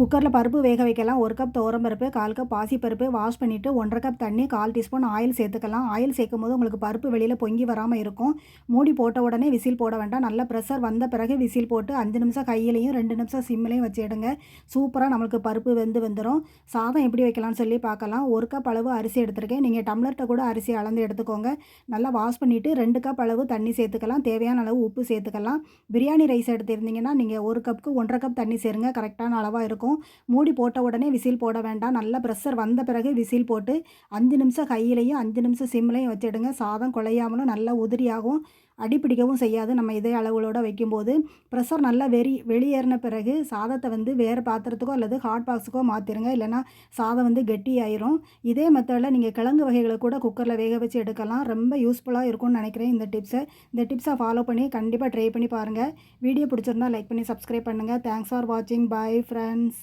குக்கரில் பருப்பு வேக வைக்கலாம். ஒரு கப் துவரம் பருப்பு கால் கப் பாசிப்பருப்பு வாஷ் பண்ணிவிட்டு ஒன்றரை கப் தண்ணி கால் டீஸ்பூன் ஆயில் சேர்த்துக்கலாம். ஆயில் சேர்க்கும் போது உங்களுக்கு பருப்பு வெளியில் பொங்கி வராமல் இருக்கும். மூடி போட்ட உடனே விசில் போட வேண்டாம். நல்ல ப்ரெஷர் வந்த பிறகு விசில் போட்டு அஞ்சு நிமிஷம் கையிலையும் ரெண்டு நிமிஷம் சிம்மிலையும் வச்சிடுங்க சூப்பராக நம்மளுக்கு பருப்பு வெந்து வந்துடும் சாதம் எப்படி வைக்கலாம்னு சொல்லி பார்க்கலாம். ஒரு கப் அளவு அரிசி எடுத்திருக்கேன். நீங்கள் டம்ளர்கிட்ட கூட அரிசி அளந்து எடுத்துக்கோங்க. நல்லா வாஷ் பண்ணிவிட்டு ரெண்டு கப் அளவு தண்ணி சேர்த்துக்கலாம். தேவையான அளவு உப்பு சேர்த்துக்கலாம். பிரியாணி ரைஸ் எடுத்திருந்தீங்கன்னா நீங்கள் ஒரு கப்புக்கு ஒன்றரை கப் தண்ணி சேருங்க. கரெக்டான அளவாக இருக்கும். மூடி போட்ட உடனே விசில் போட வேண்டாம். நல்ல ப்ரெஷர் வந்த பிறகு விசில் போட்டு அஞ்சு நிமிஷம் கையிலையும் அஞ்சு நிமிஷம் சிம்லையும் வச்சிடுங்க. சாதம் குழையாமலும் நல்லா உதிரியாகும். அடிப்பிடிக்கவும் செய்யாது. நம்ம இதே அளவுகளோடு வைக்கும்போது ப்ரெஷர் நல்லா வெறி வெளியேறின பிறகு சாதத்தை வந்து வேறு பாத்திரத்துக்கோ அல்லது ஹாட் பாக்ஸுக்கோ மாற்றிடுங்க இல்லைனா சாதம் வந்து கெட்டி ஆயிரும் இதே மெத்தடில் நீங்கள் கிழங்கு வகைகளை கூட குக்கரில் வேக வச்சு எடுக்கலாம். ரொம்ப யூஸ்ஃபுல்லாக இருக்கும்னு நினைக்கிறேன் இந்த டிப்ஸை இந்த டிப்ஸை ஃபாலோ பண்ணி கண்டிப்பாக ட்ரை பண்ணி பாருங்கள் வீடியோ பிடிச்சிருந்தா லைக் பண்ணி சப்ஸ்கிரைப் பண்ணுங்கள் தேங்க்ஸ் ஃபார் வாட்சிங் பை ஃப்ரெண்ட்ஸ்